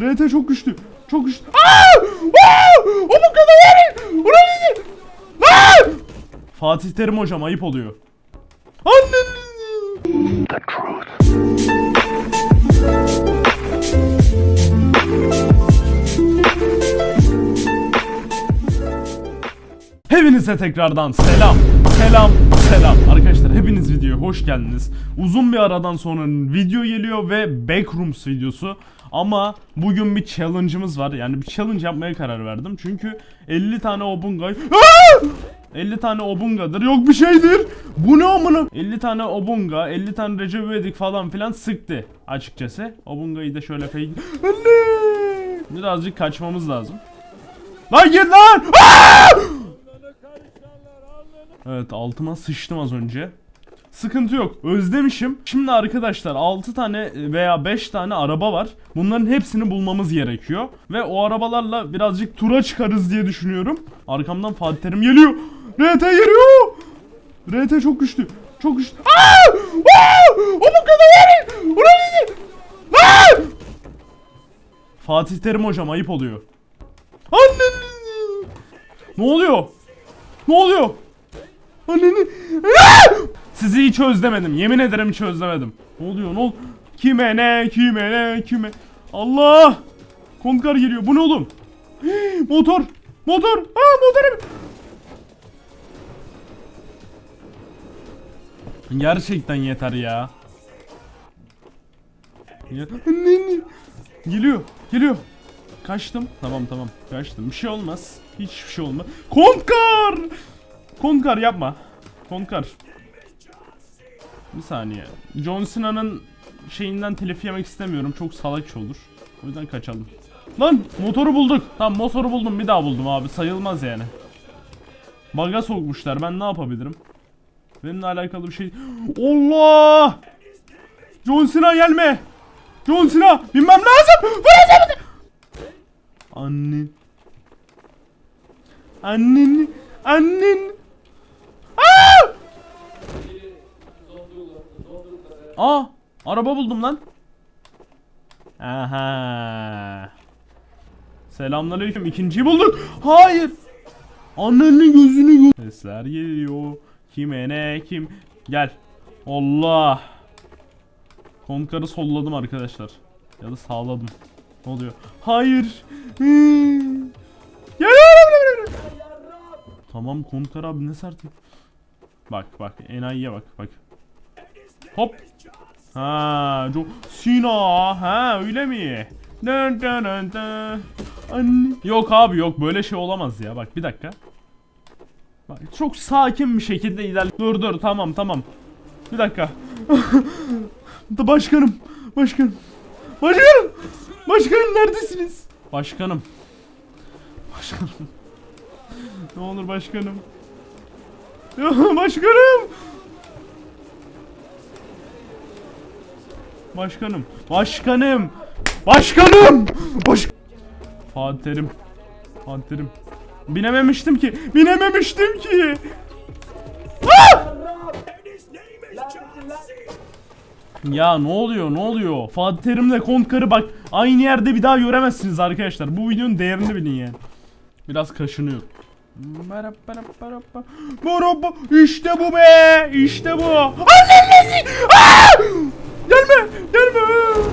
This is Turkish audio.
RT çok güçlü. Çok güçlü. Aa! Aa! O bu kadar bizi. Lan! Fatih Terim hocam ayıp oluyor. Annen. Hepinize tekrardan selam, selam, selam. Arkadaşlar hepiniz videoya hoş geldiniz. Uzun bir aradan sonra video geliyor ve Backrooms videosu. Ama bugün bir challenge'ımız var. Yani bir challenge yapmaya karar verdim. Çünkü 50 tane Obunga... Aa! 50 tane Obunga'dır yok bir şeydir. Bu ne amına? 50 tane Obunga, 50 tane Recep İvedik falan filan sıktı açıkçası. Obunga'yı da şöyle fake... Anne! Birazcık kaçmamız lazım. Lan git lan! Evet altıma sıçtım az önce. Sıkıntı yok. Özlemişim. Şimdi arkadaşlar 6 tane veya 5 tane araba var. Bunların hepsini bulmamız gerekiyor. Ve o arabalarla birazcık tura çıkarız diye düşünüyorum. Arkamdan Fatih Terim geliyor. RT geliyor. RT çok güçlü. Çok güçlü. Aa! O bu kadar. Aa! Fatih Terim hocam ayıp oluyor. Annen. Ne oluyor? Ne oluyor? Anneni. Aa! Sizi hiç özlemedim. Yemin ederim hiç özlemedim. Ne oluyor? Ne ol? Kime ne? Kime ne? Kime? Allah! Konkar geliyor. Bu ne oğlum? Motor. Motor. Aa motorum. Gerçekten yeter ya. Geliyor. Geliyor. Kaçtım. Tamam tamam. Kaçtım. Bir şey olmaz. Hiçbir şey olmaz. Konkar! Konkar yapma. Konkar. Bir saniye. John Cena'nın şeyinden telif yemek istemiyorum. Çok salakça olur. O yüzden kaçalım. Lan motoru bulduk. Tamam motoru buldum. Bir daha buldum abi. Sayılmaz yani. Baga sokmuşlar. Ben ne yapabilirim? Benimle alakalı bir şey. Allah! John Cena gelme. John Cena binmem lazım. Vuracağım. Annen. Annen. Annen. Aa! Araba buldum lan. Aha. Selamünaleyküm. İkinciyi bulduk. Hayır. Annenin gözünü gö Sesler geliyor. Kime ne kim? Gel. Allah. Konkarı solladım arkadaşlar. Ya da sağladım. Ne oluyor? Hayır. Gel. Tamam Konkar abi ne sert. Bak bak enayiye bak bak. Hop. Ha, John Cena ha öyle mi? Dın dın dın dın. Yok abi yok böyle şey olamaz ya bak bir dakika. Bak çok sakin bir şekilde ilerle. Dur dur tamam tamam. Bir dakika. Da başkanım. Başkanım. Başkanım. Başkanım neredesiniz? Başkanım. Başkanım. ne olur başkanım. Başkanım. Başkanım. Başkanım. Başkanım. Baş... Fatih Terim. Binememiştim ki. Binememiştim ki. Ah! Ya ne oluyor ne oluyor? Fatih Terim'le Kontkar'ı bak aynı yerde bir daha göremezsiniz arkadaşlar. Bu videonun değerini bilin yani. Biraz kaşınıyor. İşte bu be işte bu. Annesi! Aa! Gelme gelme.